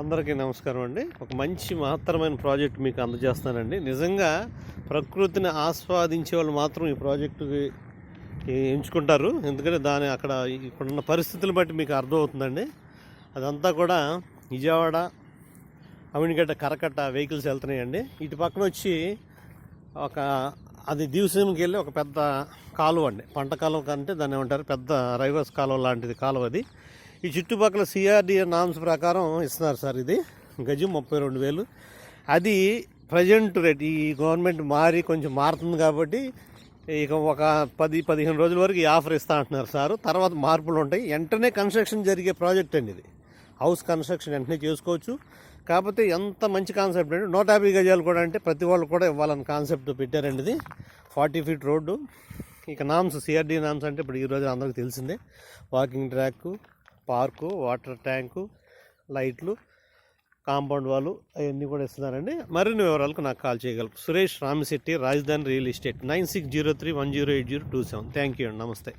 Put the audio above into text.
అందరికీ నమస్కారం అండి. ఒక మంచి మహత్తరమైన ప్రాజెక్ట్ మీకు అందజేస్తానండి నిజంగా ప్రకృతిని ఆస్వాదించే వాళ్ళు మాత్రం ఈ ప్రాజెక్టుకి ఎంచుకుంటారు. ఎందుకంటే దాని అక్కడ ఇప్పుడున్న పరిస్థితులు బట్టి మీకు అర్థమవుతుందండి. అదంతా కూడా విజయవాడ అవినిగడ్డ కరకట్ట వెహికల్స్ వెళ్తున్నాయండి. ఇటు పక్కన వచ్చి ఒక అది దీవసీమకి వెళ్ళి ఒక పెద్ద కాలువ అండి. పంట కాలువ కంటే దాన్ని ఏమంటారు? పెద్ద రైవర్స్ కాలువ లాంటిది కాలువ అది. ఈ చుట్టుపక్కల సిఆర్డిఏ నామ్స్ ప్రకారం ఇస్తున్నారు సార్ ఇది. గజం ముప్పై రెండు వేలు. అది ప్రజెంట్ రేట్ ఈ గవర్నమెంట్ మారి కొంచెం మారుతుంది కాబట్టి ఇక ఒక పది పదిహేను రోజుల వరకు ఈ ఆఫర్ ఇస్తా అంటున్నారు సార్. తర్వాత మార్పులు ఉంటాయి. వెంటనే కన్స్ట్రక్షన్ జరిగే ప్రాజెక్ట్ అండి ఇది. హౌస్ కన్స్ట్రక్షన్ వెంటనే చేసుకోవచ్చు. కాకపోతే ఎంత మంచి కాన్సెప్ట్ అంటే నూట యాభై గజాలు కూడా అంటే ప్రతి వాళ్ళు కూడా ఇవ్వాలని కాన్సెప్ట్ పెట్టారండి ఇది. Forty feet road. ఇక నామ్స్ సిఆర్డీ నామ్స్ అంటే ఇప్పుడు ఈరోజు అందరికీ తెలిసిందే. Walking track park water tank లైట్లు కాంపౌండ్ వాళ్ళు అవన్నీ కూడా ఇస్తున్నారండి. మరిన్ని వివరాలకు నాకు కాల్ చేయగలరు. Suresh Ramisetti Rajadhani real estate nine six zero three one zero eight zero two seven. Thank you అండి. నమస్తే.